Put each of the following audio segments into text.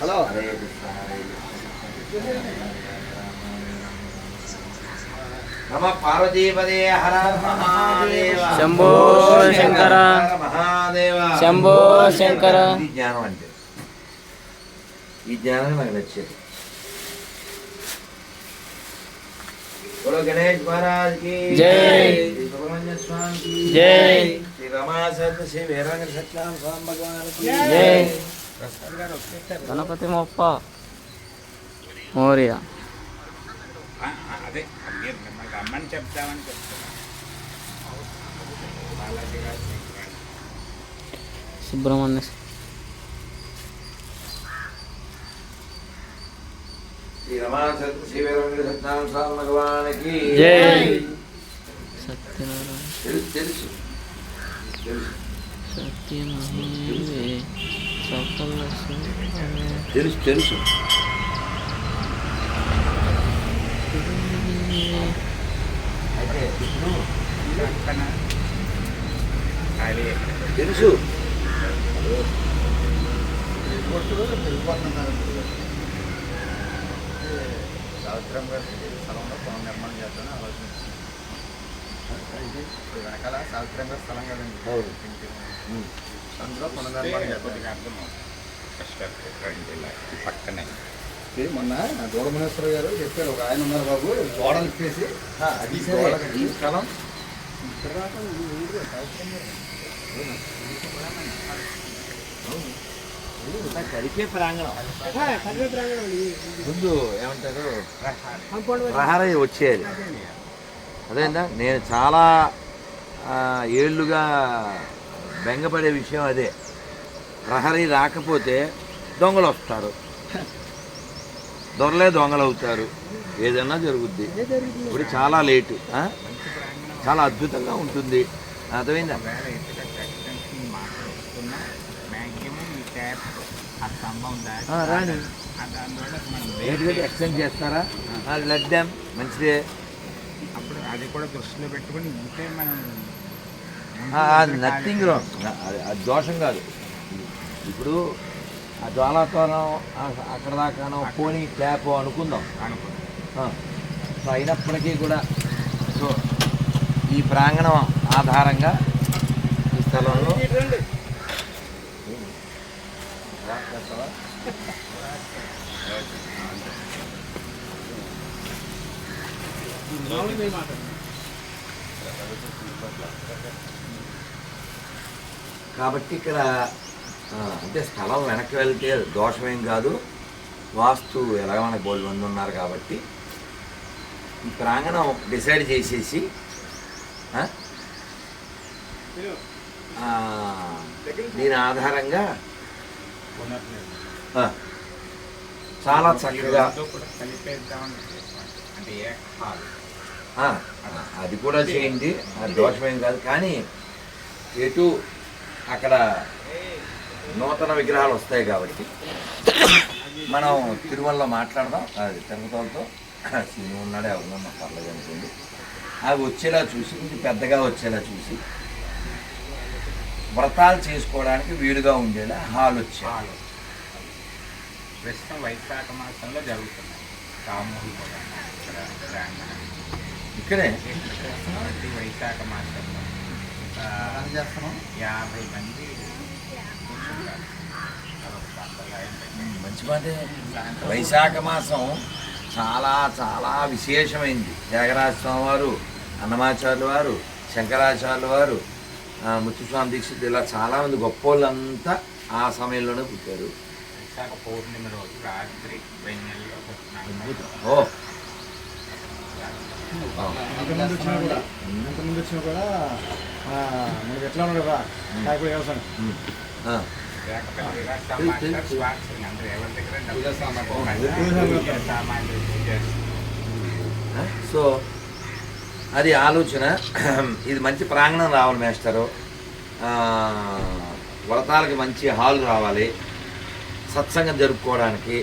Hello నమ పార్వతీపదే హర మహాదేవ శంభో శంకర. హర మహాదేవ శంభో శంకర. ఇది జ్ఞానం అంటే ఈ జ్ఞానం నాకు నచ్చేది బోలో గణేష్ మహారాజ్కి జై. శ్రీ సుబ్రహ్మణ్య స్వామి కి జై. శ్రీ రమా సత్య శ్రీ వీరంగ సత్యనారాయణ స్వామి భగవాన్కి జై. గణపతి మొప్ప మోరియా అదే మిమ్మల్ని రమ్మని చెప్తామని చెప్తున్నా సుబ్రహ్మణ్య శ్రీ రమా సత్య శ్రీ వీరంగ సత్యనారాయణ స్వామి భగవాన్కి జై. సత్యనారాయణ తెలుసు. తెలుసు. తెలుసు. తెలుసు. తెలుసు. తెలుసు సావిత్రం గారి స్థలంలో పునః నిర్మాణం చేద్దామని ఆలోచన ఇది వెనకాల సావిత్రం గారి స్థలం కదండి. అందులో పునర్నిర్మాణం చేద్దాం. పక్కనే. ఇది మొన్న దూడమనేశ్వర గారు చెప్పారు. ఒక ఆయన ఉన్నారు బాబు గోడలు ఇప్పేసి ఆ, అది ఈ స్థలం. కలిపే ప్రాంగణం. ముందు ఏమంటారు? ప్రహారీ వచ్చేది. అదేందా? నేను చాలా ఏళ్ళుగా బెంగపడే విషయం అదే. ప్రహరీ రాకపోతే దొంగలు వస్తారు దొరలే దొంగలు అవుతారు ఏదైనా జరుగుద్ది? ఇప్పుడు చాలా లేటు ఆ? చాలా అద్భుతంగా ఉంటుంది. అర్థమైందా ఒకవేళ ఎక్కడ ఎక్స్టెన్షన్ మాట్లాడుతున్నా మ్యాక్సిమం ఈ ట్యాప్ ఆ స్తంభం దాటి ఆ, రాని. ఎక్స్టెండ్ చేస్తారా? లెట్ డ్యామ్ మంచిదే. అప్పుడు అది కూడా దృష్టిలో పెట్టుకొని ఉంటే మనం నథింగ్ రాంగ్ అది దోషం కాదు. ఇప్పుడు ఆ జ్వాలాతోనం అక్కడ. దాకానో పోనీ ట్యాప్ అనుకుందాం. సో అయినప్పటికీ కూడా సో ఈ ప్రాంగణం ఆధారంగా ఈ స్థలంలో కాబట్టి ఇక్కడ అంటే స్థలం వెనక్కి వెళ్తే దోషమేం కాదు. వాస్తు ఎలాగ మనకు బోల్ మంది ఉన్నారు కాబట్టి. ఈ ప్రాంగణం డిసైడ్ చేసేసి దీని ఆధారంగా చాలా చక్కగా అది కూడా చేయండి. అది దోషమేం కాదు. కానీ ఎటు అక్కడ నూతన విగ్రహాలు వస్తాయి కాబట్టి మనం తిరుమలలో మాట్లాడదాం. అది తిరుమలతో. సినిమా ఉన్నాడే ఎవరున్నా పర్లేదు అనుకోండి అవి వచ్చేలా చూసి పెద్దగా వచ్చేలా చూసి వ్రతాలు చేసుకోవడానికి వీలుగా ఉండేలా హాల్ వచ్చే హాల్ ప్రస్తుతం వైశాఖ మాసంలో జరుగుతున్నాయి. రామూహి కూడా ఇక్కడ ఇక్కడే? ప్రతి వైశాఖ మాసంలో చేస్తున్నాం యాభై మంది. మంచి మాటే వైశాఖ మాసం చాలా చాలా విశేషమైంది. త్యాగరాజ స్వామి వారు అన్నమాచార్యుల వారు శంకరాచార్యుల వారు ఆ, ముత్తుస్వామి దీక్షిత్ ఇలా చాలామంది గొప్ప వాళ్ళంతా ఆ సమయంలోనే పుట్టారు. వైశాఖ పౌర్ణమి రోజు రాత్రి ఓ ఆ. వచ్చినా కూడా ఎంతమంది వచ్చినా కూడా మనకి ఎట్లా ఉన్నాడు రా నాకు వ్యవసాయం సో అది ఆలోచన ఇది మంచి ప్రాంగణం రావాలి మేస్టరు వ్రతాలకి మంచి హాల్ రావాలి సత్సంగం జరుపుకోవడానికి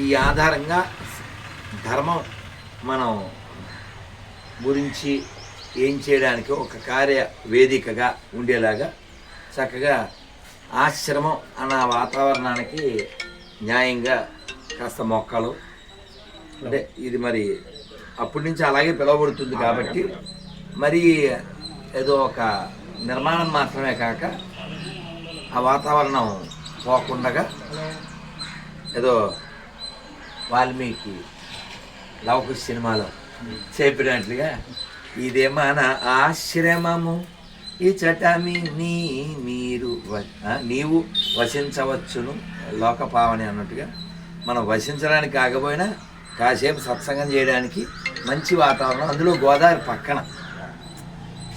ఈ ఆధారంగా ధర్మం మనం గురించి ఏం చేయడానికి ఒక కార్య వేదికగా ఉండేలాగా చక్కగా ఆశ్రమం అన్న వాతావరణానికి న్యాయంగా కాస్త మొక్కలు అంటే ఇది మరి అప్పటి నుంచి అలాగే పిలువబడుతుంది కాబట్టి మరి ఏదో ఒక నిర్మాణం మాత్రమే కాక ఆ వాతావరణం పోకుండగా ఏదో వాల్మీకి లవకుశ సినిమాలో చెప్పినట్లుగా ఇదేమన ఆశ్రమము ఈ చటమి నీ మీరు వ- నీవు వసించవచ్చును లోకపావని అన్నట్టుగా. మనం వసించడానికి కాకపోయినా కాసేపు సత్సంగం చేయడానికి మంచి వాతావరణం అందులో గోదావరి పక్కన.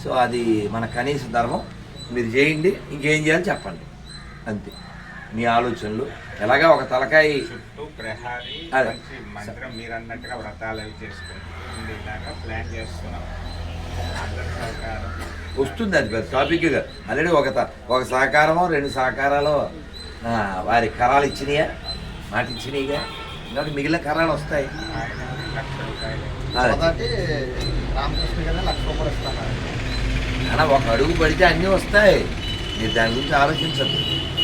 సో అది మన కనీస ధర్మం. మీరు చేయండి ఇంకేం చేయాలి చెప్పండి. అంతే. మీ ఆలోచనలు? ఎలాగా ఒక తలకాయ చుట్టూ ప్రహారీ మీరు అన్నట్టుగా వ్రతాలు అవి ప్లాన్ చేస్తున్నాం. వస్తుంది అది పెద్ద టాపిక్ ఆల్రెడీ ఒక ఒక సహకారమో రెండు సహకారాలు ఆ, వారి కరాలు ఇచ్చినాయా? మాట ఇచ్చినాయిగా ఇంకా మిగిలిన కరాలు వస్తాయి. అలా ఒక అడుగు పడితే అన్నీ వస్తాయి. మీరు దాని గురించి ఆలోచించద్దు.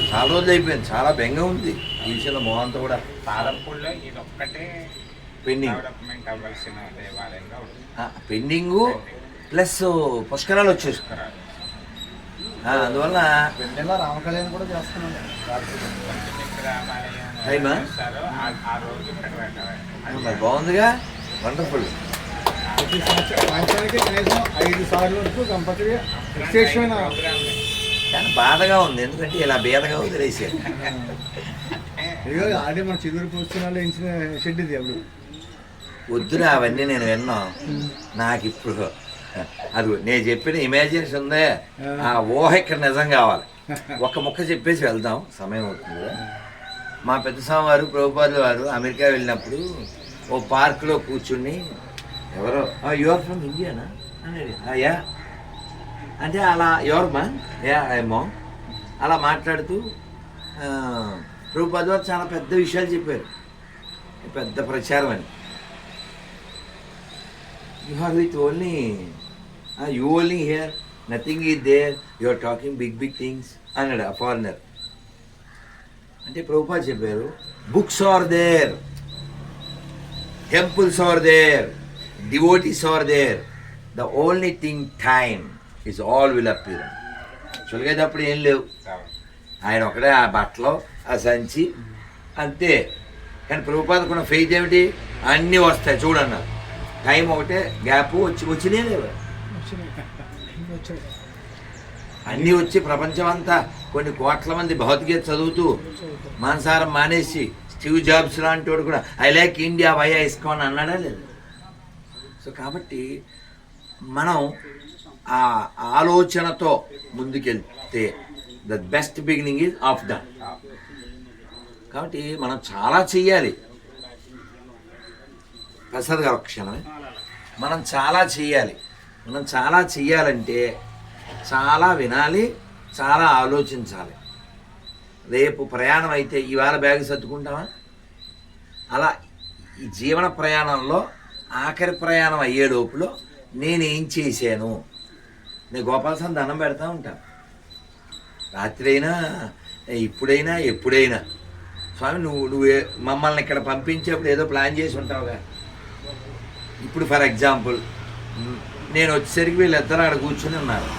చాలా రోజులు అయిపోయింది చాలా బెంగ ఉంది. ఈ విషయంలో మోహంతో కూడా పాలంపూడిలో ఇది ఒక్కటే పెండింగ్ డెవలప్మెంట్ అవ్వాల్సిన దేవాలయంగా పెండింగు ప్లస్ పుష్కరాలు వచ్చేసుకున్నారు అందువల్ల పెళ్ళిలో రామకళ్యాణ్ కూడా రామాలయం టైమా? మరి బాగుందిగా. వండర్ఫుల్ ప్రతి సంవత్సరం సంవత్సరానికి కనీసం ఐదు సార్లు వరకు కంపల్సరీ విశేషమైన. కానీ బాధగా ఉంది. ఎందుకంటే ఇలా బేదగా వదిలేసారు ఆడే మన చిదురు పుస్తకాలు ఇచ్చిన షెడ్ ఇది అప్పుడు వద్దురా అవన్నీ నేను విన్నా. నాకు ఇప్పుడు అది నేను చెప్పిన ఇమాజినేషన్ ఉందే. ఆ. ఊహ ఇక్కడ నిజం కావాలి. ఒక ముక్క చెప్పేసి వెళ్దాం. సమయం అవుతుంది మా పెద్ద స్వామి వారు ప్రభుపాదులు వారు అమెరికా వెళ్ళినప్పుడు ఓ పార్కులో కూర్చుని ఎవరో యువర్ ఫ్రమ్ ఇండియానా అని యా అంటే అలా యువర్ మా? యా ఏమో. అలా మాట్లాడుతూ ప్రభుపాదు వారు చాలా పెద్ద విషయాలు చెప్పారు. పెద్ద ప్రచారం అని. You are with only you only here nothing is there you are talking big big things అన్నాడు ఆ ఫారినర్ అంటే ప్రభుపా చెప్పారు books are there temples are there devotees are there the only thing time is all will appear చులగేటప్పుడు ఏం లేవు. ఆయన ఒకడే ఆ బట్టలు ఆ సంచి అంతే. కానీ ప్రభుపాదకున్న ఫెయిత్ ఏమిటి? అన్నీ వస్తాయి. చూడన్నారు టైం ఒకటే గ్యాప్ వచ్చి వచ్చినే లేవు. అన్నీ వచ్చి ప్రపంచం అంతా కొన్ని కోట్ల మంది భౌతికత చదువుతూ మానసారం మానేసి స్టీవ్ జాబ్స్ లాంటి వాడు కూడా ఐ లైక్ ఇండియా వై అని అన్నాడా లేదు? సో కాబట్టి మనం ఆ ఆలోచనతో ముందుకెళ్తే the best beginning is of the కాబట్టి మనం చాలా చెయ్యాలి. ప్రసాద్ గారు క్షణమే. మనం చాలా చెయ్యాలి. మనం చాలా చెయ్యాలంటే చాలా వినాలి చాలా ఆలోచించాలి. రేపు ప్రయాణం అయితే ఇవాళ బ్యాగ్ సర్దుకుంటామా? అలా ఈ జీవన ప్రయాణంలో ఆఖరి ప్రయాణం అయ్యేలోపులో నేనేం చేశాను? నేను గోపాలస్వామి దండం పెడతా ఉంటాను రాత్రి అయినా ఇప్పుడైనా ఎప్పుడైనా. స్వామి నువ్వు నువ్వు మమ్మల్ని ఇక్కడ పంపించేప్పుడు ఏదో ప్లాన్ చేసి ఉంటావుగా. ఇప్పుడు ఫర్ ఎగ్జాంపుల్ నేను వచ్చేసరికి వీళ్ళిద్దరు అక్కడ కూర్చుని ఉన్నారు.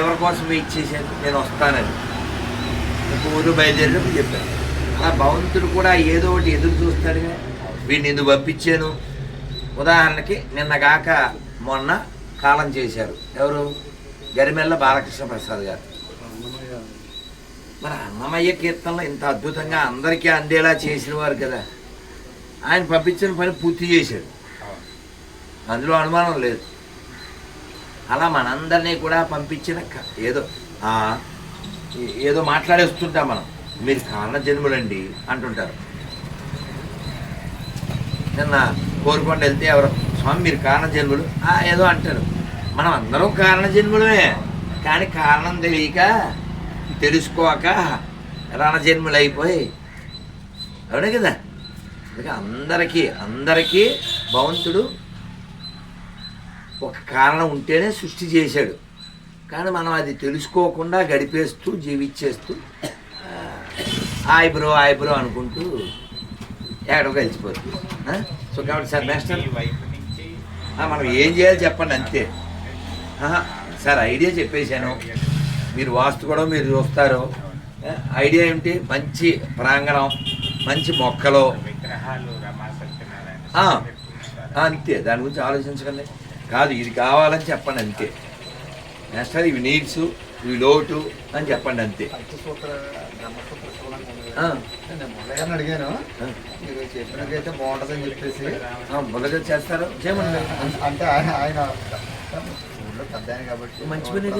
ఎవరి కోసం వెయిట్ చేశాను నేను వస్తానని. ఊరు బయలుదేరినప్పుడు చెప్పాను. అలా భగవంతుడు కూడా ఏదో ఒకటి ఎదురు చూస్తాడుగా. వీడిని ఎందుకు పంపించాను? ఉదాహరణకి నిన్న కాక మొన్న కాలం చేశారు. ఎవరు? గరిమెల్ల బాలకృష్ణ ప్రసాద్ గారు. మరి అన్నమయ్య కీర్తనలో ఇంత అద్భుతంగా అందరికీ అందేలా చేసిన వారు కదా. ఆయన పంపించిన పని పూర్తి చేశాడు. అందులో అనుమానం లేదు. అలా మనందరినీ కూడా పంపించిన ఏదో ఏదో మాట్లాడేస్తుంటాం మనం. మీరు కారణ జన్ములండి అంటుంటారు. నిన్న కోరుకొండ వెళ్తే ఎవరు స్వామి మీరు కారణ జన్ములు "ఆ, ఏదో అంటారు. మనం అందరం కారణ జన్ములమే కానీ కారణం తెలియక తెలుసుకోక రణజన్ములు అయిపోయి అవునే కదా? అందుకే అందరికీ అందరికీ భగవంతుడు ఒక కారణం ఉంటేనే సృష్టి చేశాడు. కానీ మనం అది తెలుసుకోకుండా గడిపేస్తూ జీవించేస్తూ ఆయ్ బ్రో ఆయ్ బ్రో అనుకుంటూ ఎక్కడో కలిసిపోతుంది? సో కాబట్టి సార్ నెక్స్ట్ మనం ఏం చేయాలి చెప్పండి అంతే. సార్ ఐడియా చెప్పేశాను. మీరు వాస్తు కూడా మీరు చూస్తారు. ఐడియా ఏమిటి? మంచి ప్రాంగణం మంచి మొక్కలు. అంతే. దాని గురించి ఆలోచించకండి. కాదు ఇది కావాలని చెప్పండి అంతే. నెక్స్ట్ ఇవి నీడ్స్. ఇవి లోటు అని చెప్పండి అంతే. అడిగాను. చెప్పినకైతే బాగుంటుందని చెప్పేసి. మొదలుగా చేస్తారు? చేయమండి. అంటే ఆయన ఊళ్ళో పెద్ద కాబట్టి మంచి పని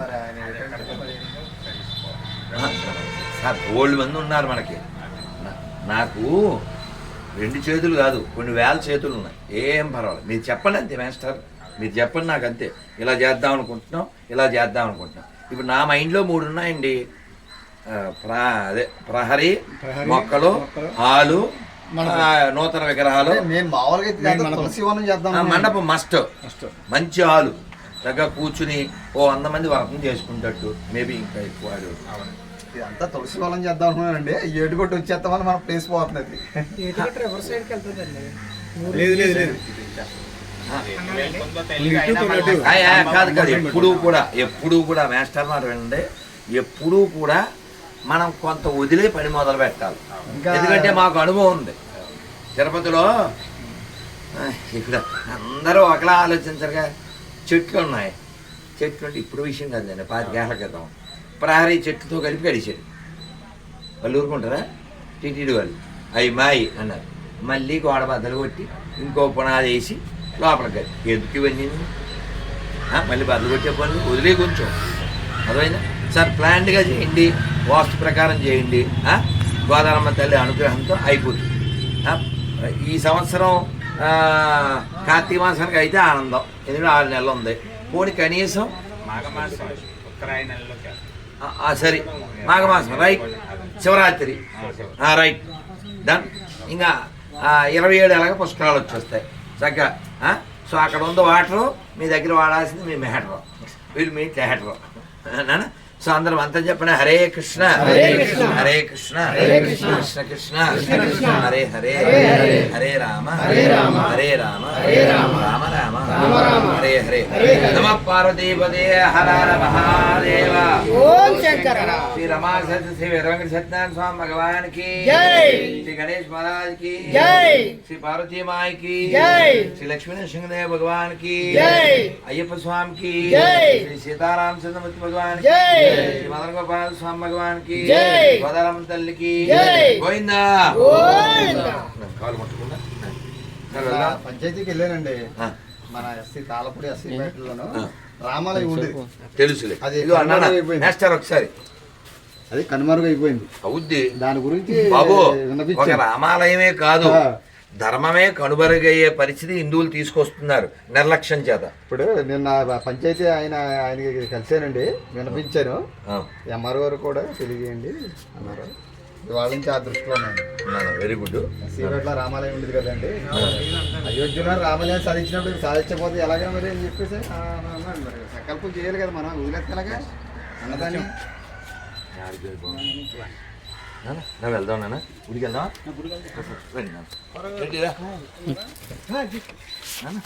మరి ఆయన సార్ ఓల్డ్ మంది ఉన్నారు మనకి. నాకు రెండు చేతులు కాదు కొన్ని వేల చేతులు ఉన్నాయి. ఏం పర్వాలేదు. మీరు చెప్పండి అంతే మాస్టర్. మీరు చెప్పండి నాకు అంతే. ఇలా చేద్దాం అనుకుంటున్నాం ఇలా చేద్దాం అనుకుంటున్నాం. ఇప్పుడు నా మైండ్లో మూడు ఉన్నాయండి. ప్రా అదే ప్రహరీ ప్రహరీ, మొక్కలు హాలు నూతన విగ్రహాలు. మండపం. తులసి వనం చేద్దాం ఆ, మండపం మస్ట్. మంచి హాలు. చక్కగా కూర్చుని ఓ వంద మంది వర్గం చేసుకుంటట్టు. మేబీ ఇంకా ఎక్కువ. ఇదంతా తులసి వనం చేద్దాం అనుకున్నానండి. ఏడుగొట్టు వచ్చేస్తామని మన ప్లేస్ పోతున్నది. లేదు లేదు లేదు. కాదు కాదు. ఎప్పుడూ కూడా ఎప్పుడూ కూడా మాస్టర్ మాట వినండి. ఎప్పుడూ కూడా మనం కొంత వదిలే పని మొదలు పెట్టాలి. ఎందుకంటే మాకు అనుభవం ఉంది. తిరుపతిలో ఇక్కడ అందరూ ఒకలా ఆలోచించరుగా. చెట్లు ఉన్నాయి. చెట్లు అంటే ఇప్పుడు విషయం కాదండి పాతికేళ్ళ క్రితం. ప్రహరీ చెట్లతో కలిపి గడిచాడు వాళ్ళు ఊరుకుంటారా? టీటీడీ వాళ్ళు. అవి మాయి అన్నారు. మళ్ళీ గోడ బద్దలు కొట్టి ఇంకో పునాది వేసి లోపలికి. ఎందుకు ఇవన్నీ? మళ్ళీ బదులు కొట్టే పనులు? వదిలే కొంచెం. అర్థమైందా? సార్ ప్లాన్డ్గా చేయండి. వాస్తు ప్రకారం చేయండి. ఆ, గోదావరమ్మ తల్లి అనుగ్రహంతో అయిపోతుంది. ఈ సంవత్సరం కార్తీక మాసానికి అయితే ఆనందం. ఎందుకంటే ఆరు నెలలు ఉంది. పోనీ కనీసం సరే. మాఘమాసం రైట్. శివరాత్రి. రైట్. డన్. ఇంకా ఇరవై ఏడు ఎలాగ పుష్కరాలు వచ్చేస్తాయి. చక్కగా? సో అక్కడ ఉంది వాటరు మీ దగ్గర వాడాల్సింది మీ మెహటరు వీళ్ళు మీ టెహటరు సో అందరం అంతా చెప్పండి హరే కృష్ణ. హరే కృష్ణ. హరే కృష్ణ. హరే కృష్ణ. కృష్ణ కృష్ణ. హరే హరే. హరే రామ. హరే రామ. హరే రామ. హరే రామ. రామ రామ. హరే హరే నమ పార్వతీపదే హర హర మహాదేవ ఓం శంకర శ్రీ రమా సత్య శ్రీ వీరవెంకట సత్యనారాయణ స్వామి భగవాన్కి జై. శ్రీ గణేష్ మహారాజ్కి జై. శ్రీ పార్వతీ మాయ్కి జై. శ్రీ లక్ష్మీ నరసింహదేవ భగవాన్కి జై. అయ్యప్ప స్వామి కి జై. శ్రీ సీతారామ చంద్రమూర్తి భగవాన్కి జై. శ్రీ మదన గోపాల స్వామి భగవాన్కి జై. గోదారమ్మ తల్లికి జై. గోవిందా గోవిందా. కాలు పట్టుకుందా. పంచాయతీకి వెళ్ళానండి మన ఎస్సీ తాళపూడి ఎస్సీ పేటలోను. రామాలయం ఉండేది తెలుసులే. అది. మాస్టర్ ఒకసారి. అది కనుమరుగైపోయింది. అవుద్ది. దాని గురించి బాబు ఒక రామాలయమే కాదు. ధర్మమే కనుమరుగయ్యే పరిస్థితి హిందువులు తీసుకొస్తున్నారు నిర్లక్ష్యం చేత. ఇప్పుడు నిన్న పంచాయతీ ఆయన ఆయనకి కలిసానండి వినిపించాను ఆ, ఎంఆర్ గారు కూడా తెలియజేయండి అన్నారు. ఇవాళ నుంచి ఆ దృష్టిలో ఉన్నాను. వెరీ గుడ్ సీపేటలో రామాలయం ఉండేది కదండి. అయోధ్యలో రామాలయం సాధించినప్పుడు సాధించకపోతే ఎలాగైనా మరి అని చెప్పేసి సంకల్పం చేయాలి కదా మనం వదిలేస్తానగా అన్నదాన్ని నా వెళ్దాం నాన్న. గుడికి వెళ్దాం. రండి. నాన్న.